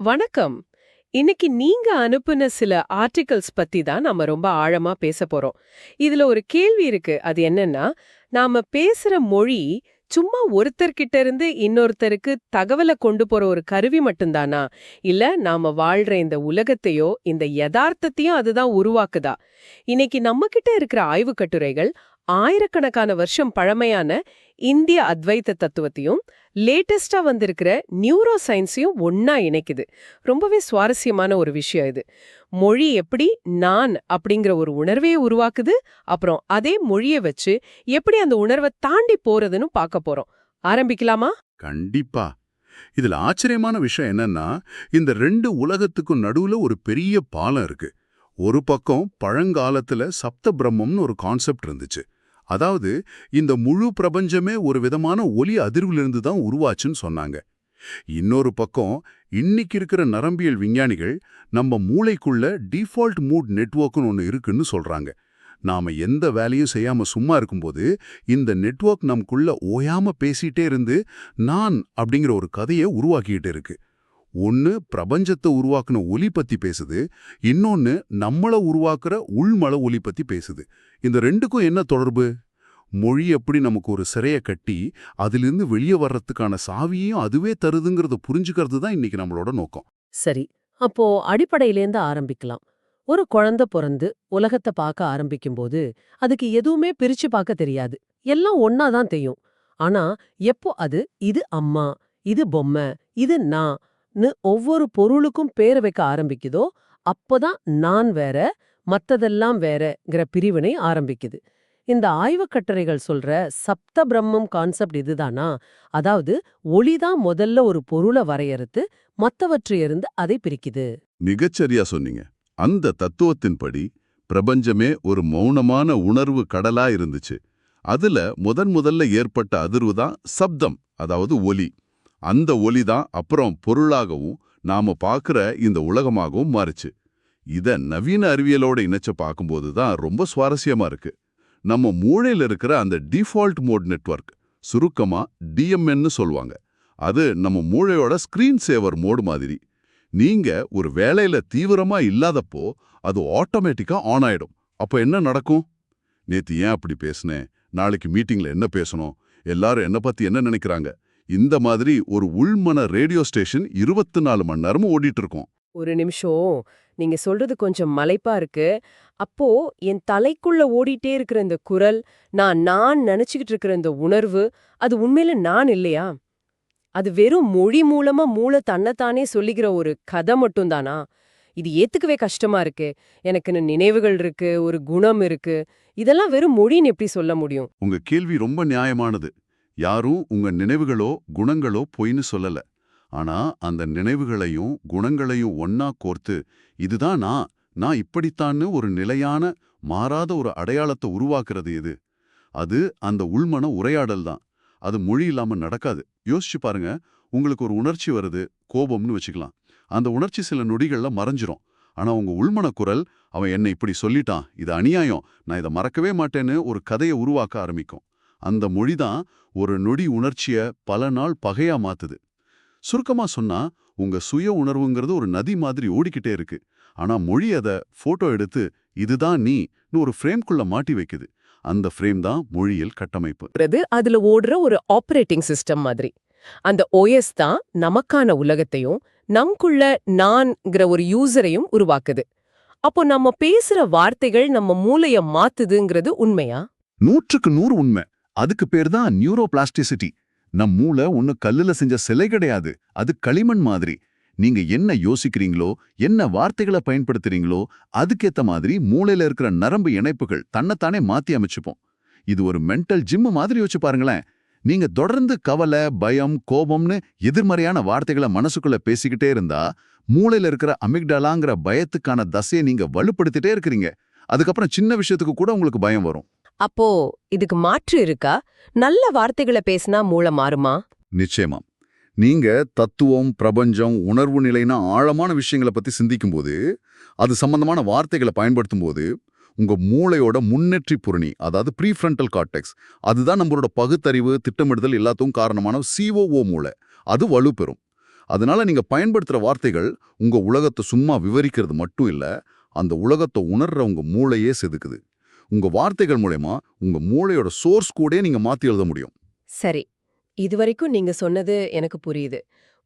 வணக்கம். இன்னைக்கு நீங்க அனுப்புன சில ஆர்டிகல்ஸ் பத்தி தான் நாம ரொம்ப ஆழமா பேச போறோம். இதுல ஒரு கேள்வி இருக்கு. அது என்னன்னா நாம பேசுற மொழி சும்மா ஒருத்தர்கிட்ட இருந்து இன்னொருத்தருக்கு தகவலை கொண்டு போற ஒரு கருவி மட்டும்தானா? இல்ல நாம வாழ்ற இந்த உலகத்தையோ இந்த யதார்த்தத்தையும் அதுதான் உருவாக்குதா? இன்னைக்கு நம்ம கிட்ட இருக்கிற ஆய்வு கட்டுரைகள் ஆயிரக்கணக்கான வருஷம் பழமையான இந்திய அத்வைத்த தத்துவத்தையும் லேட்டஸ்டா வந்திருக்கிற நியூரோ சயின்ஸையும் ஒன்னா இணைக்குது. ரொம்பவே சுவாரஸ்யமான ஒரு விஷயம் இது. மொழி எப்படி நான் அப்படிங்கிற ஒரு உணர்வையே உருவாக்குது. அப்புறம் அதே மொழியை வச்சு எப்படி அந்த உணர்வை தாண்டி போறதுன்னு பார்க்க போறோம். ஆரம்பிக்கலாமா? கண்டிப்பா. இதுல ஆச்சரியமான விஷயம் என்னன்னா இந்த ரெண்டு உலகத்துக்கும் நடுவுல ஒரு பெரிய பாலம் இருக்கு. ஒரு பக்கம் பழங்காலத்துல சப்த பிரம்மம்னு ஒரு கான்செப்ட் இருந்துச்சு. அதாவது இந்த முழு பிரபஞ்சமே ஒரு விதமான ஒலி அதிர்விலிருந்து தான் உருவாச்சுன்னு சொன்னாங்க. இன்னொரு பக்கம் இன்னைக்கு இருக்கிற நரம்பியல் விஞ்ஞானிகள் நம்ம மூளைக்குள்ள டிஃபால்ட் மூட் நெட்வொர்க்னு ஒன்று இருக்குன்னு சொல்றாங்க. நாம எந்த வேலையும் செய்யாம சும்மா இருக்கும்போது இந்த நெட்வொர்க் நமக்குள்ள ஓயாம பேசிட்டே இருந்து நான் அப்படிங்கிற ஒரு கதையை உருவாக்கிட்டு இருக்கு. ஒன்னு பிரபஞ்சத்தை உருவாக்குன ஒலி பத்தி பேசுது இன்னொன்னு நம்மள உருவாக்குற உள்மல ஒலி பத்தி பேசுது. இந்த ரெண்டுக்கும் என்ன தொடர்பு? மொழி எப்படி நமக்கு ஒரு சிறைய கட்டி அதிலிருந்து வெளியே வர்றதுக்கான சாவியையும் அதுவே தருதுங்கிறத புரிஞ்சுக்கிறது தான் இன்னைக்கு நம்மளோட நோக்கம். சரி அப்போ அடிப்படையிலேருந்து ஆரம்பிக்கலாம். ஒரு குழந்தை பிறந்து உலகத்தை பார்க்க ஆரம்பிக்கும்போது அதுக்கு எதுவுமே பிரிச்சு பார்க்க தெரியாது. எல்லாம் ஒன்னா தான் தெரியும். ஆனா எப்போ அது இது அம்மா இது பொம்மை இது நான் நான்னு ஒவ்வொரு பொருளுக்கும் பேர் வைக்க ஆரம்பிக்குதோ அப்போதான் நான் வேற மத்ததெல்லாம் வேறங்கிற பிரிவினை ஆரம்பிக்குது. இந்த ஆய்வுக் கட்டுரைகள் சொல்ற சப்த பிரம்மம் கான்செப்ட் இதுதானா? அதாவது ஒளிதான் முதல்ல ஒரு பொருளை வரையறுத்து மத்தவற்றையிருந்து அதை பிரிக்குது. மிகச்சரியா சொன்னீங்க. அந்த தத்துவத்தின்படி பிரபஞ்சமே ஒரு மௌனமான உணர்வு கடலா இருந்துச்சு. அதுல முதன் முதல்ல ஏற்பட்ட அதிர்வு தான் சப்தம் அதாவது ஒலி அந்த ஒலி தான் அப்புறம் பொருளாகவும் நாம பார்க்குற இந்த உலகமாகவும் மாறுச்சு. இத நவீன அறிவியலோட இணைச்சு பார்க்கும்போது தான் ரொம்ப சுவாரஸ்யமா இருக்கு. நம்ம மூளையில இருக்கிற அந்த டிஃபால்ட் மோட் நெட்வொர்க் சுருக்கமா டிஎம்என்னு சொல்லுவாங்க. அது நம்ம மூளையோட ஸ்கிரீன் சேவர் மோடு மாதிரி. நீங்க ஒரு வேலையில தீவிரமா இல்லாதப்போ அது ஆட்டோமேட்டிக்கா ஆன் ஆயிடும். அப்ப என்ன நடக்கும்? நேத்து ஏன் அப்படி பேசுனேன்? நாளைக்கு மீட்டிங்ல என்ன பேசணும்? எல்லாரும் என்ன பத்தி என்ன நினைக்கிறாங்க? இந்த மாதிரி ஒரு உள்மன ரேடியோ ஸ்டேஷன் இருபத்தி நாலு மணி நேரமும் ஓடிட்டு இருக்கும் ஒரு நிமிஷம். நீங்க சொல்றது கொஞ்சம் மலைப்பா இருக்கு. அப்போ என் தலைக்குள்ள ஓடிட்டே இருக்கிற இந்த குரல் நான் நான் நினைச்சுக்கிட்டு இருக்கிற இந்த உணர்வு அது உண்மையில நான் இல்லையா? அது வெறும் மொழி மூலமா மூளை தன்னைத்தானே சொல்லிக்கிற ஒரு கதை மட்டும்தானா? இது ஏத்துக்கவே கஷ்டமா இருக்கு. எனக்குன்னு நினைவுகள் இருக்கு ஒரு குணம் இருக்கு. இதெல்லாம் வெறும் மொழின்னு எப்படி சொல்ல முடியும்? உங்க கேள்வி ரொம்ப நியாயமானது. யாரும் உங்க நினைவுகளோ குணங்களோ பொய்ன்னு சொல்லல. ஆனா அந்த நினைவுகளையும் குணங்களையும் ஒன்னா கோர்த்து இதுதான் நான் நான் இப்படித்தான்னு ஒரு நிலையான மாறாத ஒரு அடையாளத்தை உருவாக்குறது இது. அது அந்த உள்மன உரையாடல் தான். அது மொழி இல்லாம நடக்காது. யோசிச்சு பாருங்க உங்களுக்கு ஒரு உணர்ச்சி வருது கோபம்னு வச்சுக்கலாம். அந்த உணர்ச்சி சில நொடிகள்ல மறைஞ்சிரும். ஆனா உங்க உள்மன குரல் அவன் என்னை இப்படி சொல்லிட்டான் இது அநியாயம் நான் இதை மறக்கவே மாட்டேன்னு ஒரு கதையை உருவாக்க ஆரம்பிக்கும். அந்த மொழிதான் ஒரு நொடி உணர்ச்சிய பல நாள் பகையா மாத்துது. சுருக்கமா சொன்னா உங்க சுய உணர்வுங்கிறது ஒரு நதி மாதிரி ஓடிக்கிட்டே இருக்கு. ஆனா மொழி அத போட்டோ எடுத்து இதுதான் நீன்னு ஒரு ஃப்ரேம்குள்ள மாட்டி வைக்குது. அந்த ஃப்ரேம் தான் மொழியியல் கட்டமைப்பு. அதுல ஓடுற ஒரு ஆப்பரேட்டிங் சிஸ்டம் மாதிரி. அந்த ஓஎஸ் தான் நமக்கான உலகத்தையும் நமக்குள்ள நான்ங்கிற ஒரு யூசரையும் உருவாக்குது. அப்போ நம்ம பேசுற வார்த்தைகள் நம்ம மூளைய மாத்துதுங்கிறது உண்மையா? நூற்றுக்கு நூறு உண்மை. அதுக்கு பேர் தான் நியூரோபிளாஸ்டிசிட்டி. நம் மூளை ஒன்று கல்லுல செஞ்ச சிலை கிடையாது. அது களிமண் மாதிரி. நீங்க என்ன யோசிக்கிறீங்களோ என்ன வார்த்தைகளை பயன்படுத்துறீங்களோ அதுக்கேத்த மாதிரி மூளையில இருக்கிற நரம்பு இணைப்புகள் தன்னைத்தானே மாத்தி அமைச்சுப்போம். இது ஒரு மென்டல் ஜிம்மு மாதிரி யோசிச்சு பாருங்களேன். நீங்க தொடர்ந்து கவலை பயம் கோபம்னு எதிர்மறையான வார்த்தைகளை மனசுக்குள்ள பேசிக்கிட்டே இருந்தா மூளையில இருக்கிற அமிக்டலாங்கிற பயத்துக்கான தசையை நீங்க வலுப்படுத்திட்டே இருக்கிறீங்க. அதுக்கப்புறம் சின்ன விஷயத்துக்கு கூட உங்களுக்கு பயம் வரும். அப்போ இதுக்கு மாற்று இருக்கா? நல்ல வார்த்தைகளை பேசினா மூளை மாறுமா? நிச்சயமா. நீங்க தத்துவம் பிரபஞ்சம் உணர்வு நிலைனா ஆழமான விஷயங்களை பத்தி சிந்திக்கும்போது அது சம்பந்தமான வார்த்தைகளை பயன்படுத்தும் போது உங்க மூளையோட முன்னேற்றி புரணி அதாவது ப்ரீஃப்ரண்டல் கார்டெக்ஸ் அதுதான் நம்மளோட பகுத்தறிவு திட்டமிடுதல் எல்லாத்துக்கும் காரணமான சிஓஓ மூளை. அது வலுப்பெறும். அதனால நீங்க பயன்படுத்துற வார்த்தைகள் உங்க உலகத்தை சும்மா விவரிக்கிறது மட்டும் இல்ல அந்த உலகத்தை உணர்ற உங்க மூளையே செதுக்குது. உங்க வார்த்தைகள் மூலயமா உங்க மூளையோட சோர்ஸ் கூட நீங்க மாத்தி எழுத முடியும். சரி. இதுவரைக்கும் நீங்க சொன்னது எனக்கு புரியுது.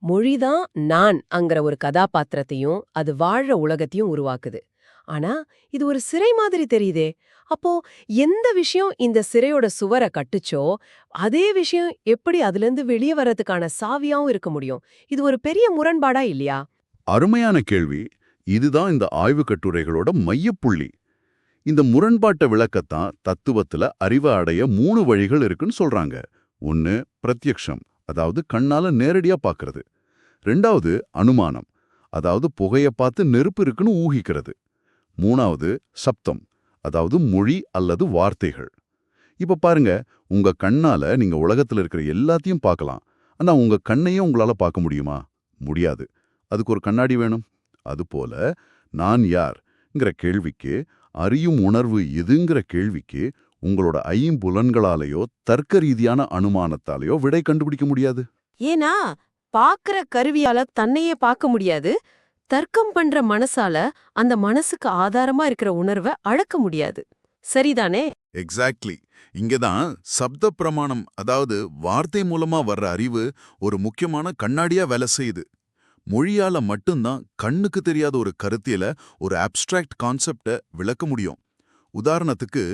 மொழிதான் நான் அங்கிற ஒரு கதாபாத்திரத்தையும் அது வாழ்ற உலகத்தையும் உருவாக்குது. ஆனா இது ஒரு சிறை மாதிரி தெரியுதே. அப்போ எந்த விஷயம் இந்த சிறையோட சுவரை கட்டுச்சோ அதே விஷயம் எப்படி அதிலிருந்து வெளியே வர்றதுக்கான சாவியாவும் இருக்க முடியும். இது ஒரு பெரிய முரண்பாடா இல்லையா? அருமையான கேள்வி. இதுதான் இந்த ஆய்வு கட்டுரைகளோட மையப்புள்ளி. இந்த முரண்பாட்ட விளக்கத்தான் தத்துவத்துல அறிவை அடைய மூணு வழிகள் இருக்குன்னு சொல்றாங்க. ஒன்னு பிரத்யக்ஷம் அதாவது கண்ணால நேரடியா பார்க்கறது ரெண்டாவது அனுமானம் அதாவது புகைய பார்த்து நெருப்பு இருக்குன்னு ஊகிக்கிறது. மூணாவது சப்தம் அதாவது மொழி அல்லது வார்த்தைகள். இப்ப பாருங்க உங்க கண்ணால நீங்க உலகத்துல இருக்கிற எல்லாத்தையும் பார்க்கலாம். ஆனா உங்க கண்ணையும் உங்களால பார்க்க முடியுமா? முடியாது. அதுக்கு ஒரு கண்ணாடி வேணும். அதுபோல நான் யார்ங்கிற கேள்விக்கு அறியும் உணர்வு எதுங்கிற கேள்விக்கு உங்களோட ஐம்புலன்களாலேயோ தர்க்க ரீதியான அனுமானத்தாலேயோ விடை கண்டுபிடிக்க முடியாது. ஏன்னா பாக்குற கருவியால தன்னையே பார்க்க முடியாது. தர்க்கம் பண்ற மனசால அந்த மனசுக்கு ஆதாரமா இருக்கிற உணர்வை அளக்க முடியாது. சரிதானே? எக்ஸாக்ட்லி இங்கதான் சப்த பிரமாணம் அதாவது வார்த்தை மூலமா வர்ற அறிவு ஒரு முக்கியமான கண்ணாடியா வேலை செய்யுது. மொழியால மட்டும்தான் கண்ணுக்கு தெரியாத ஒரு கருத்தியல ஒரு அப்ஸ்ட்ராக்ட் கான்செப்ட விளக்க முடியும். உதாரணத்துக்கு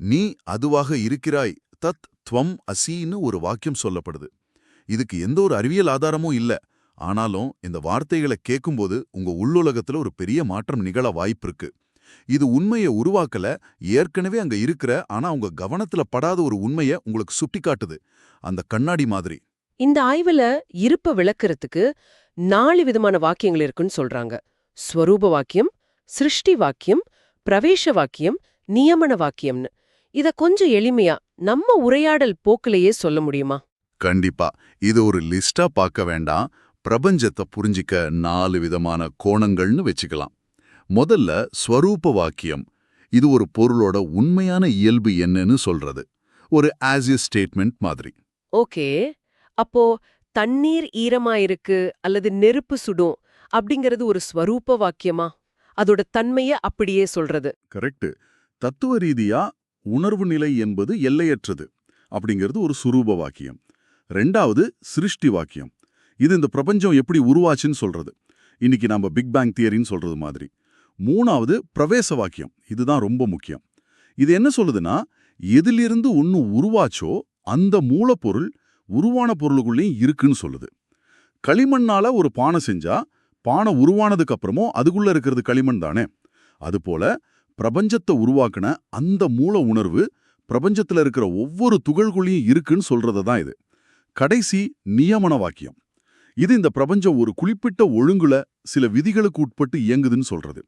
நீ அதுவாக இருக்கிறாய் தத் துவம் அசின்னு ஒரு வாக்கியம் சொல்லப்படுது. இதுக்கு எந்த ஒரு அறிவியல் ஆதாரமும் இல்ல. ஆனாலும் இந்த வார்த்தைகளை கேட்கும்போது உங்க உள்ளுலகத்துல ஒரு பெரிய மாற்றம் நிகழ வாய்ப்பிருக்கு. இது உண்மையை உருவாக்கல ஏற்கனவே அங்க இருக்கிற ஆனா உங்க கவனத்துல படாத ஒரு உண்மைய உங்களுக்கு சுட்டிக்காட்டுது. அந்த கண்ணாடி மாதிரி. இந்த ஆய்வுல இருப்ப விளக்குறதுக்கு நாலு விதமான வாக்கியங்கள் இருக்குன்னு சொல்றாங்க. ஸ்வரூப வாக்கியம் சிருஷ்டி வாக்கியம் பிரவேச வாக்கியம் நியமன வாக்கியம்னு. இத கொஞ்சம் எளிமையா நம்ம உரையாடல் போக்கிலேயே சொல்ல முடியுமா? கண்டிப்பா. இது ஒரு லிஸ்டா பார்க்க வேண்டாம். பிரபஞ்சத்தை புரிஞ்சிக்க நாலு விதமான கோணங்கள்னு வச்சுக்கலாம். முதல்ல ஸ்வரூப வாக்கியம். இது ஒரு பொருளோட உண்மையான இயல்பு என்னன்னு சொல்றது. ஒரு ஆஸ் எ ஸ்டேட்மெண்ட் மாதிரி. ஓகே. அப்போ தண்ணீர் ஈரமா இருக்கு அல்லது நெருப்பு சுடும் அப்படிங்கிறது ஒரு ஸ்வரூப வாக்கியமா? அதோட தன்மைய அப்படியே சொல்றது. கரெக்ட் தத்துவ ரீதியா உணர்வு நிலை என்பது எல்லையற்றது அப்படிங்கிறது ஒரு சுரூப வாக்கியம். ரெண்டாவது சிருஷ்டி வாக்கியம். இது இந்த பிரபஞ்சம் எப்படி உருவாச்சுன்னு சொல்றது. இன்னைக்கு நாம பிக் பேங் தியரின்னு சொல்றது மாதிரி. மூணாவது பிரவேச வாக்கியம். இதுதான் ரொம்ப முக்கியம். இது என்ன சொல்லுதுன்னா எதிலிருந்து ஒன்னு உருவாச்சோ அந்த மூலப்பொருள் உருவான பொருளுக்குள்ளேயும் இருக்குன்னு சொல்லுது. களிமண்ணால ஒரு பானை செஞ்சா பானை உருவானதுக்கு அப்புறமும் அதுக்குள்ள இருக்கிறது களிமண் தானே. அதுபோல பிரபஞ்சத்தை உருவாக்குன அந்த மூல உணர்வு பிரபஞ்சத்துல இருக்கிற ஒவ்வொரு துகள்குள்ளேயும் இருக்குன்னு சொல்றது தான் இது. கடைசி நியமன வாக்கியம். இது இந்த பிரபஞ்சம் ஒரு குறிப்பிட்ட ஒழுங்குல சில விதிகளுக்கு உட்பட்டு இயங்குதுன்னு சொல்றது.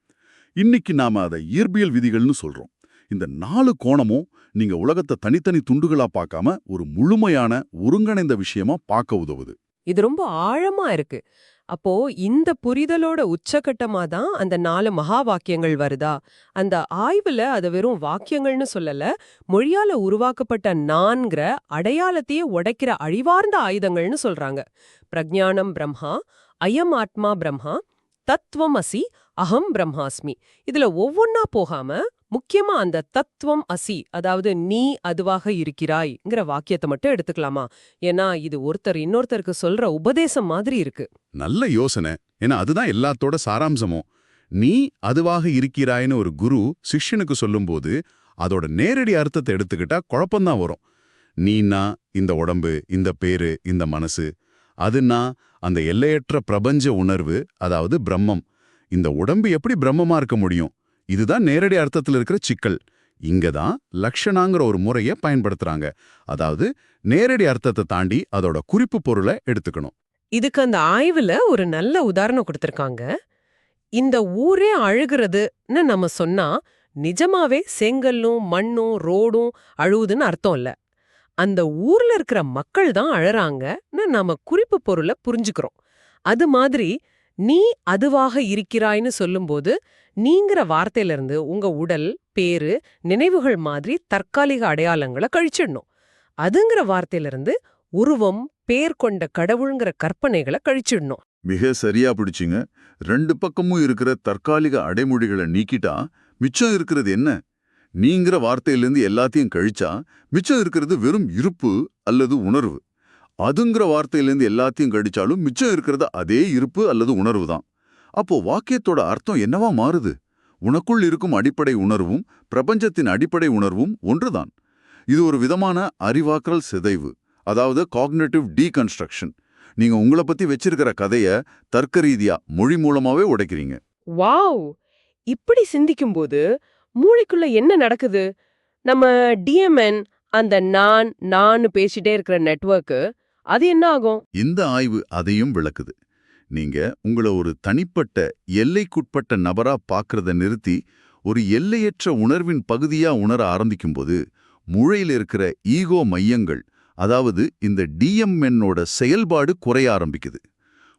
இன்னைக்கு நாம அதை இயற்பியல் விதிகள்னு சொல்றோம். இந்த நாலு கோணமும் நீங்க உலகத்தை தனித்தனி துண்டுகளா பார்க்காம ஒரு முழுமையான ஒருங்கிணைந்த விஷயமா பார்க்க உதவுது. இது ரொம்ப ஆழமா இருக்கு. அப்போ இந்த புரிதலோட உச்சகட்டமா தான் அந்த நாலு மகா வாக்கியங்கள் வருதா? அந்த ஆய்வுல அத வெறும் வாக்கியங்கள்னு சொல்லல மொழியால உருவாக்கப்பட்ட நான்கிற அடையாளத்தையே உடைக்கிற அழிவார்ந்த ஆயுதங்கள்னு சொல்றாங்க. பிரஜானம் பிரம்மா அயம் ஆத்மா பிரம்மா தத்துவம் அசி அகம் பிரம்மாஸ்மி. இதுல ஒவ்வொன்னா போகாம முக்கியமா அந்த தத்துவம் அசி அதாவது நீ அதுவாக இருக்கிறாய்ங்கிற வாக்கியத்தை மட்டும் எடுத்துக்கலாமா? ஏன்னா இது ஒருத்தர் இன்னொருத்தருக்கு சொல்ற உபதேசம் மாதிரி இருக்கு. நல்ல யோசனை. ஏன்னா அதுதான் எல்லாத்தோட சாராம்சமும் நீ அதுவாக இருக்கிறாய்னு ஒரு குரு சிஷ்யனுக்கு சொல்லும்போது அதோட நேரடி அர்த்தத்தை எடுத்துக்கிட்டா குழப்பம்தான் வரும். நீனா இந்த உடம்பு இந்த பேரு இந்த மனசு. அதுனா அந்த எல்லையற்ற பிரபஞ்ச உணர்வு அதாவது பிரம்மம். இந்த உடம்பு எப்படி பிரம்மமா இருக்க முடியும்? இதுதான் நேரடி அர்த்தத்தில் இருக்கிற சிக்கல். இங்க தான் லக்ஷணாங்கிற ஒரு முறையை பயன்படுத்துறாங்க. அதாவது நேரடி அர்த்தத்தை தாண்டி அதோட குறிப்பு பொருளை எடுத்துக்கணும். இதுக்கு அந்த ஆய்வுல ஒரு நல்ல உதாரணம் கொடுத்திருக்காங்க. இந்த ஊரே அழுகிறதுன்னு நம்ம சொன்னா நிஜமாவே செங்கல்லும் மண்ணும் ரோடும் அழுவுதுன்னு அர்த்தம் இல்ல. அந்த ஊர்ல இருக்கிற மக்கள் தான் அழறாங்கன்னு நாம குறிப்பு பொருளை புரிஞ்சுக்கிறோம். அது மாதிரி நீ அதுவாக இருக்கிறாய்ன்னு சொல்லும்போது நீங்கிற வார்த்தையிலிருந்து உங்க உடல் பேரு நினைவுகள் மாதிரி தற்காலிக அடையாளங்களை கழிச்சிடணும். அதுங்கிற வார்த்தையிலிருந்து உருவம் பேர் கொண்ட கடவுள்ங்கிற கற்பனைகளை கழிச்சிடணும். மிக சரியா பிடிச்சிங்க. ரெண்டு பக்கமும் இருக்கிற தற்காலிக அடைமொழிகளை நீக்கிட்டா மிச்சம் இருக்கிறது என்ன? நீங்கிற வார்த்தையிலிருந்து எல்லாத்தையும் கழிச்சா மிச்சம் இருக்கிறது வெறும் இருப்பு அல்லது உணர்வு. அதுங்கிற வார்த்தையிலேருந்து எல்லாத்தையும் கடிச்சாலும் மிச்சம் இருக்கிறது அதே இருப்பு அல்லது உணர்வு தான் அப்போ வாக்கியத்தோட அர்த்தம் என்னவா மாறுது? உனக்குள் இருக்கும் அடிப்படை உணர்வும் பிரபஞ்சத்தின் அடிப்படை உணர்வும் ஒன்றுதான். இது ஒரு விதமான அறிவாக்கல் சிதைவு அதாவது காக்னேட்டிவ் டீகன்ஸ்ட்ரக்ஷன் நீங்க உங்களை பத்தி வச்சிருக்கிற கதைய தர்க்க ரீதியா மொழி மூலமாவே உடைக்கிறீங்க. வாவ்! இப்படி சிந்திக்கும்போது மூளைக்குள்ள என்ன நடக்குது? நம்ம டிஎம்என் அந்த நான் நான் பேசிட்டே இருக்கிற நெட்வொர்க்கு அது என்ன ஆகும்? இந்த ஆய்வு அதையும் விளக்குது. நீங்க உங்களை ஒரு தனிப்பட்ட எல்லைக்குட்பட்ட நபரா பார்க்கறத நிறுத்தி ஒரு எல்லையற்ற உணர்வின் பகுதியா உணர ஆரம்பிக்கும்போது மூளையில் இருக்கிற ஈகோ மையங்கள் அதாவது இந்த டிஎம்என்னோட செயல்பாடு குறைய ஆரம்பிக்குது.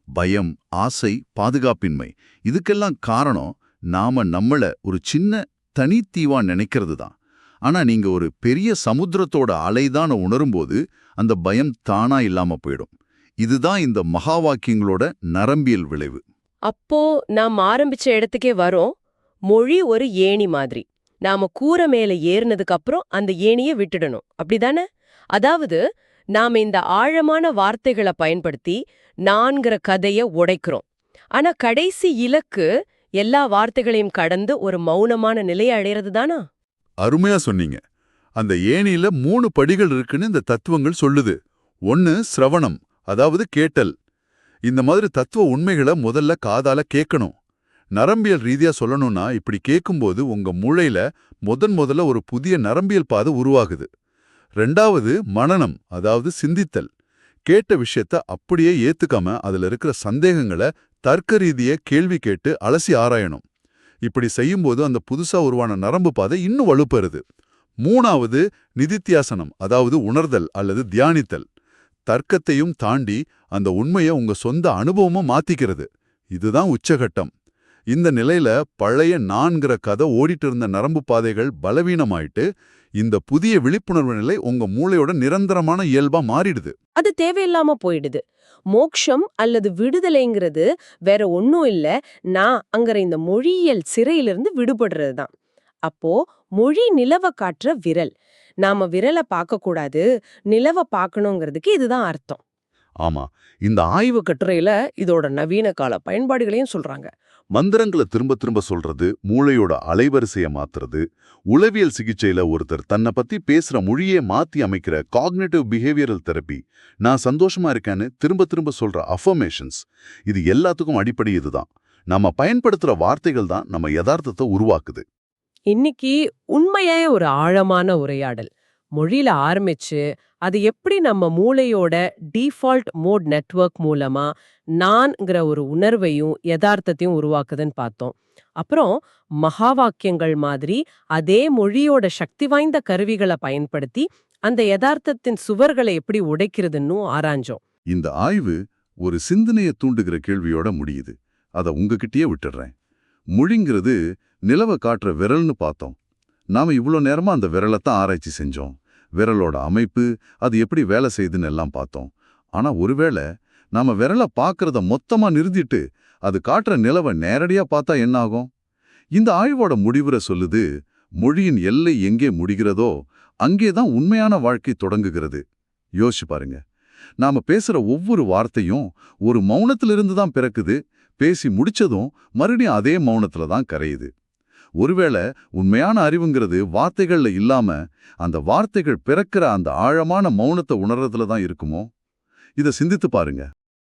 பயம் ஆசை பாதுகாப்பின்மை இதுக்கெல்லாம் காரணம் நாம நம்மள ஒரு சின்ன தனித்தீவா நினைக்கிறது தான் ஆனா நீங்க ஒரு பெரிய சமுத்திரத்தோட அலைதான உணரும்போது அந்த பயம் தானா இல்லாம போயிடும். இதுதான் இந்த மகா வாக்கியங்களோட நரம்பியல் விளைவு. அப்போ நாம் ஆரம்பிச்ச இடத்துக்கே வரோம். மொழி ஒரு ஏணி மாதிரி. நாம கூரை மேல ஏறினதுக்கு அப்புறம் அந்த ஏணியை விட்டுடணும். அப்படிதானே? அதாவது நாம இந்த ஆழமான வார்த்தைகளை பயன்படுத்தி நான்கிற கதைய உடைக்கிறோம். ஆனா கடைசி இலக்கு எல்லா வார்த்தைகளையும் கடந்து ஒரு மௌனமான நிலையை அடையிறது தானா அருமையா சொன்னீங்க. அந்த ஏணியில மூணு படிகள் இருக்குன்னு இந்த தத்துவங்கள் சொல்லுது. ஒன்னு சிரவணம் அதாவது கேட்டல். இந்த மாதிரி தத்துவ உண்மைகளை முதல்ல காதால கேட்கணும் நரம்பியல் ரீதியா சொல்லணும்னா இப்படி கேட்கும்போது உங்க மூளையில முதன் முதல்ல ஒரு புதிய நரம்பியல் பாதை உருவாகுது. ரெண்டாவது மனநம் அதாவது சிந்தித்தல். கேட்ட விஷயத்த அப்படியே ஏத்துக்காம அதுல இருக்கிற சந்தேகங்களை தர்க்க ரீதிய கேள்வி கேட்டு அலசி ஆராயணும். இப்படி செய்யும்போது அந்த புதுசா உருவான நரம்பு பாதை இன்னும் வலுப்பெறுது. மூணாவது நிதித்தியாசனம் அதாவது உணர்தல் அல்லது தியானித்தல். தர்க்கத்தையும் தாண்டி அந்த உண்மையை உங்க சொந்த அனுபவமா மாத்திக்கிறது. இதுதான் உச்சகட்டம். இந்த நிலையில பழைய நான்கிற கதை ஓடிட்டு இருந்த நரம்பு பாதைகள் பலவீனமாயிட்டு இந்த புதிய விழிப்புணர்வு நிலை உங்க மூளையோட நிரந்தரமான இயல்பா மாறிடுது. அது தேவையில்லாம போயிடுது. மோக்ஷம் அல்லது விடுதலைங்கிறது வேற ஒண்ணும் இல்ல. நான் அங்கற இந்த மொழியியல் சிறையிலிருந்து விடுபடுறது தான் அப்போ மொழி நிலவ காட்டுற விரல். நாம விரலை பார்க்க கூடாது. நிலவ பார்க்கணுங்கிறதுக்கு இதுதான் அர்த்தம். ஆமா. இந்த ஆய்வு கட்டுரையில இதோட நவீன கால பயன்பாடுகளையும் சொல்றாங்க. மந்திரங்களை திரும்ப திரும்ப சொல்றது மூளையோட அலைவரிசையை மாத்துறது உளவியல் சிகிச்சையில ஒருத்தர் தன்னை பத்தி பேசுற மொழியே மாத்தி அமைக்கிற காக்னேட்டிவ் பிஹேவியரல் தெரப்பி நான் சந்தோஷமா இருக்கேன்னு திரும்ப திரும்ப சொல்ற அஃபர்மேஷன்ஸ் இது எல்லாத்துக்கும் அடிப்படை இதுதான். நம்ம பயன்படுத்துற வார்த்தைகள் தான் நம்ம யதார்த்தத்தை உருவாக்குது. இன்னைக்கு உண்மையே ஒரு ஆழமான உரையாடல். மொழியில ஆரம்பிச்சு அது எப்படி நம்ம மூளையோட டிஃபால்ட் மோட் நெட்வொர்க் மூலமா நான்ங்கிற ஒரு உணர்வையும் யதார்த்தத்தையும் உருவாக்குதுன்னு பார்த்தோம். அப்புறம் மகா வாக்கியங்கள் மாதிரி அதே மொழியோட சக்தி வாய்ந்த கருவிகளை பயன்படுத்தி அந்த யதார்த்தத்தின் சுவர்களை எப்படி உடைக்கிறதுன்னு ஆராய்ஞ்சோம். இந்த ஆய்வு ஒரு சிந்தனையை தூண்டுகிற கேள்வியோட முடியுது. அதை உங்ககிட்டயே விட்டுடுறேன் மொழிங்கிறது நிலவ காட்டுற விரல்னு பார்த்தோம். நாம இவ்வளோ நேரமா அந்த விரலைத்தான் ஆராய்ச்சி செஞ்சோம். விரலோட அமைப்பு அது எப்படி வேலை செய்யுதுன்னு எல்லாம் பார்த்தோம். ஆனா ஒருவேளை நாம விரலை பார்க்கறத மொத்தமா நிறுத்திட்டு அது காட்டுற நிலவை நேரடியா பார்த்தா என்ன ஆகும்? இந்த ஆய்வோட முடிவுரை சொல்லுது மொழியின் எல்லை எங்கே முடிகிறதோ அங்கே தான் உண்மையான வாழ்க்கை தொடங்குகிறது. யோசிச்சு பாருங்க. நாம பேசுற ஒவ்வொரு வார்த்தையும் ஒரு மௌனத்திலிருந்து தான் பிறக்குது பேசி முடிச்சதும் மறுபடியும் அதே மௌனத்துல தான் கரையுது. ஒருவேளை உண்மையான அறிவுங்கிறது வார்த்தைகள்ல இல்லாம அந்த வார்த்தைகள் பிறக்கிற அந்த ஆழமான மௌனத்தை உணர்றதுல தான் இருக்குமோ? இதை சிந்தித்து பாருங்க.